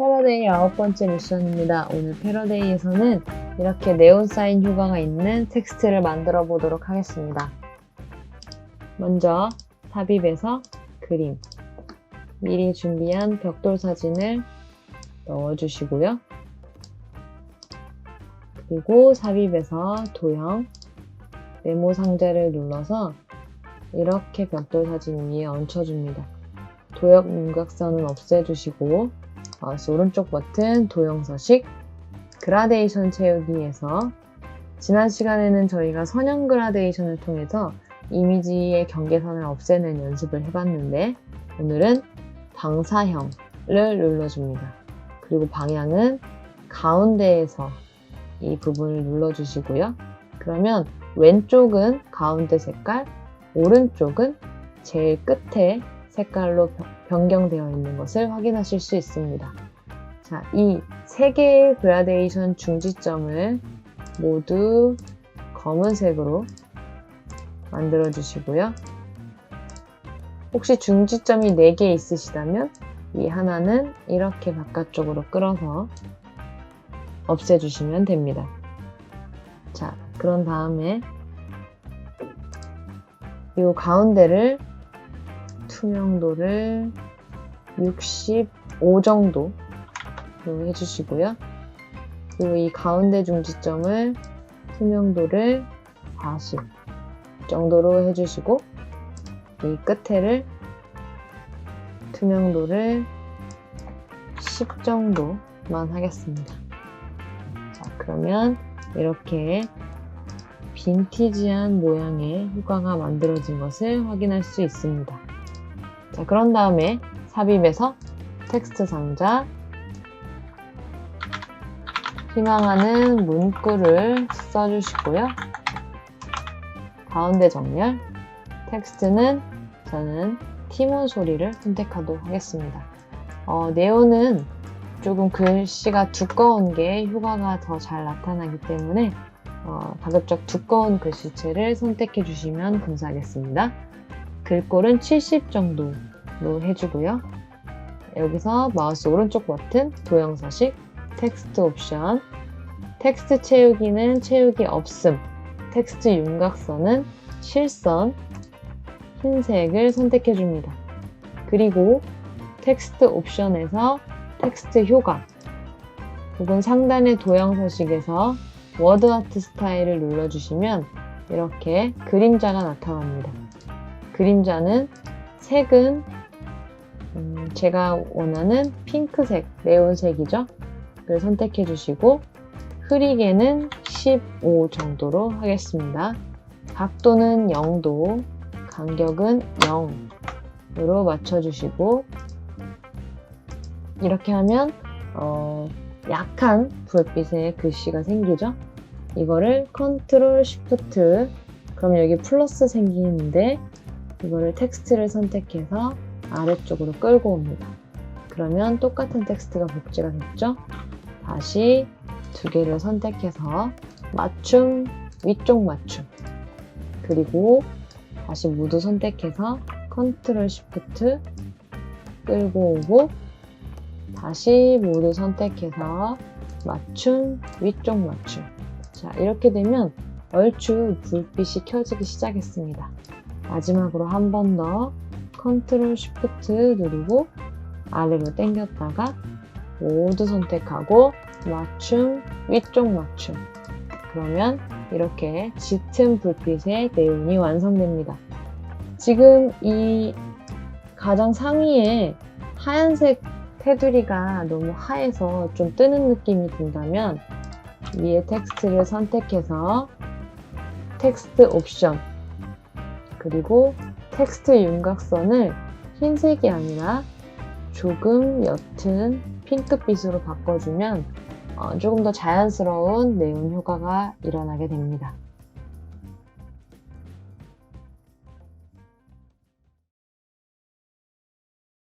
패러데이 아홉 번째 미션입니다. 오늘 패러데이에서는 이렇게 네온 사인 효과가 있는 텍스트를 만들어 보도록 하겠습니다. 먼저 삽입에서 그림, 미리 준비한 벽돌 사진을 넣어주시고요. 그리고 삽입에서 도형, 네모 상자를 눌러서 이렇게 벽돌 사진 위에 얹혀줍니다. 도형 윤곽선은 없애주시고 마우스 오른쪽 버튼 도형 서식 그라데이션 채우기에서 지난 시간에는 저희가 선형 그라데이션을 통해서 이미지의 경계선을 없애는 연습을 해봤는데 오늘은 방사형을 눌러줍니다. 그리고 방향은 가운데에서 이 부분을 눌러주시고요. 그러면 왼쪽은 가운데 색깔, 오른쪽은 제일 끝에 색깔로 변경되어 있는 것을 확인하실 수 있습니다. 자, 이 세 개의 그라데이션 중지점을 모두 검은색으로 만들어 주시고요. 혹시 중지점이 4개 있으시다면 이 하나는 이렇게 바깥쪽으로 끌어서 없애주시면 됩니다. 자, 그런 다음에 이 가운데를 투명도를 65 정도 해주시고요. 그리고 이 가운데 중지점을 투명도를 40 정도로 해주시고 이 끝에를 투명도를 10 정도만 하겠습니다. 자, 그러면 이렇게 빈티지한 모양의 효과가 만들어진 것을 확인할 수 있습니다. 자, 그런 다음에 삽입에서 텍스트 상자, 희망하는 문구를 써주시고요. 가운데 정렬, 텍스트는 저는 티몬 소리를 선택하도록 하겠습니다. 어, 네오는 조금 글씨가 두꺼운 게 효과가 더 잘 나타나기 때문에 어, 가급적 두꺼운 글씨체를 선택해 주시면 감사하겠습니다. 글꼴은 70 정도 로 해주고요. 여기서 마우스 오른쪽 버튼 도형 서식 텍스트 옵션 텍스트 채우기는 채우기 없음 텍스트 윤곽선은 실선 흰색을 선택해 줍니다. 그리고 텍스트 옵션에서 텍스트 효과 혹은 상단의 도형 서식에서 워드 아트 스타일을 눌러주시면 이렇게 그림자가 나타납니다. 그림자는 색은 음, 제가 원하는 핑크색, 네온색이죠. 를 선택해 주시고 흐리게는 15 정도로 하겠습니다. 각도는 0도, 간격은 0으로 맞춰주시고 이렇게 하면 어, 약한 불빛의 글씨가 생기죠. 이거를 컨트롤 쉬프트 그럼 여기 플러스 생기는데 이거를 텍스트를 선택해서 아래쪽으로 끌고 옵니다. 그러면 똑같은 텍스트가 복제가 됐죠? 다시 두 개를 선택해서 맞춤, 위쪽 맞춤 그리고 다시 무드 선택해서 컨트롤 쉬프트 끌고 오고 다시 모두 선택해서 맞춤, 위쪽 맞춤 자 이렇게 되면 얼추 불빛이 켜지기 시작했습니다 마지막으로 한 번 더 컨트롤 쉬프트 누르고 아래로 당겼다가 모두 선택하고 맞춤, 위쪽 맞춤 그러면 이렇게 짙은 불빛의 네온이 완성됩니다. 지금 이 가장 상위에 하얀색 테두리가 너무 하얘서 좀 뜨는 느낌이 든다면 위에 텍스트를 선택해서 텍스트 옵션 그리고 텍스트 윤곽선을 흰색이 아니라 조금 옅은 핑크빛으로 바꿔주면 어, 조금 더 자연스러운 네온 효과가 일어나게 됩니다.